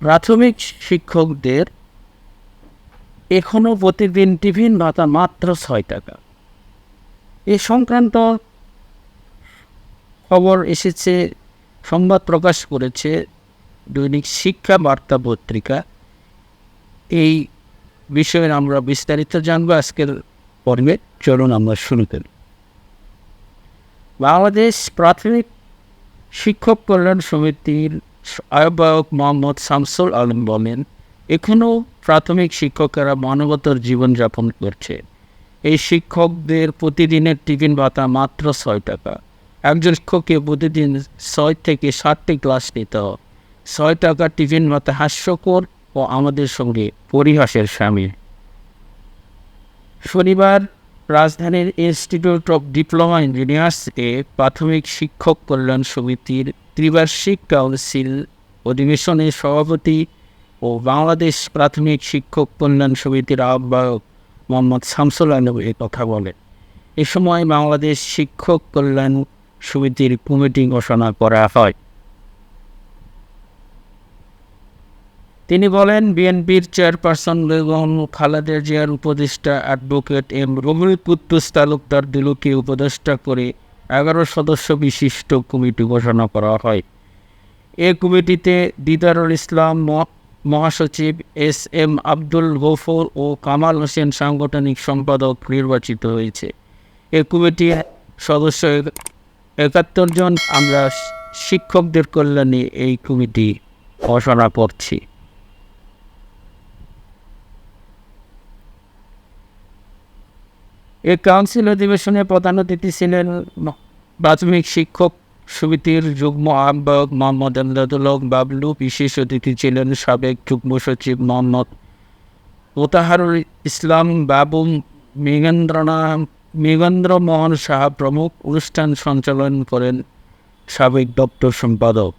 প্রাথমিক শিক্ষকদের এখনও প্রতিদিন টিফিন ভাতা মাত্র ছয় টাকা। এ সংক্রান্ত খবর এসেছে, সংবাদ প্রকাশ করেছে দৈনিক শিক্ষা বার্তা পত্রিকা। এই বিষয়ে আমরা বিস্তারিত জানব আজকের পর্বে। চলুন আমরা শুরু করি। বাংলাদেশ প্রাথমিক শিক্ষক কল্যাণ সমিতির আহ্বায়ক মোহাম্মদ শামসুল আলম বলেন এখনও প্রাথমিক শিক্ষকেরা মানবতার জীবনযাপন করছে। এই শিক্ষকদের প্রতিদিনের টিফিন ভাতা মাত্র ছয় টাকা। একজন শিক্ষককে প্রতিদিন ছয় থেকে ষাটটি ক্লাস নিতে হয়। ছয় টাকা টিফিন ভাতা হাস্যকর ও আমাদের সঙ্গে পরিহাসের স্বামী। শনিবার রাজধানীর ইনস্টিটিউট অফ ডিপ্লোমা ইঞ্জিনিয়ার্স এ প্রাথমিক শিক্ষক কল্যাণ সমিতির ত্রিবার্ষিক কাউন্সিল অধিবেশনের সভাপতি ও বাংলাদেশ প্রাথমিক শিক্ষক কল্যাণ সমিতির আহ্বায়ক মোহাম্মদ শামসুল আলম এ কথা বলেন। এ সময় বাংলাদেশ শিক্ষক কল্যাণ সমিতির কমিটি ঘোষণা করা হয়। তিনি বলেন, বিএনপির চেয়ারপারসন বেগম খালেদা জিয়ার উপদেষ্টা অ্যাডভোকেট এম রবিউল কুদ্দুস তালুকদার দিলুকে উপদেষ্টা করে এগারো সদস্য বিশিষ্ট কমিটি ঘোষণা করা হয়। এ কমিটিতে দিদারুল ইসলাম মহাসচিব এস এম আব্দুল গফর ও কামাল হোসেন সাংগঠনিক সম্পাদক নির্বাচিত হয়েছে। এ কমিটির সদস্য একাত্তর জন। আমরা শিক্ষকদের কল্যাণে এই কমিটি ঘোষণা করছি। এ কাউন্সিল অধিবেশনে প্রধান অতিথি ছিলেন প্রাথমিক শিক্ষক সমিতির যুগ্ম আহ্বায়ক মোহাম্মদ আমদাদুল হক বাবলু। বিশেষ অতিথি ছিলেন সাবেক যুগ্ম সচিব মোহাম্মদ মোতাহারুল ইসলাম বাবু মেঘেন্দ্রনা মেঘেন্দ্র মোহন সাহা প্রমুখ। অনুষ্ঠান সঞ্চালন করেন সাবেক দপ্তর সম্পাদক।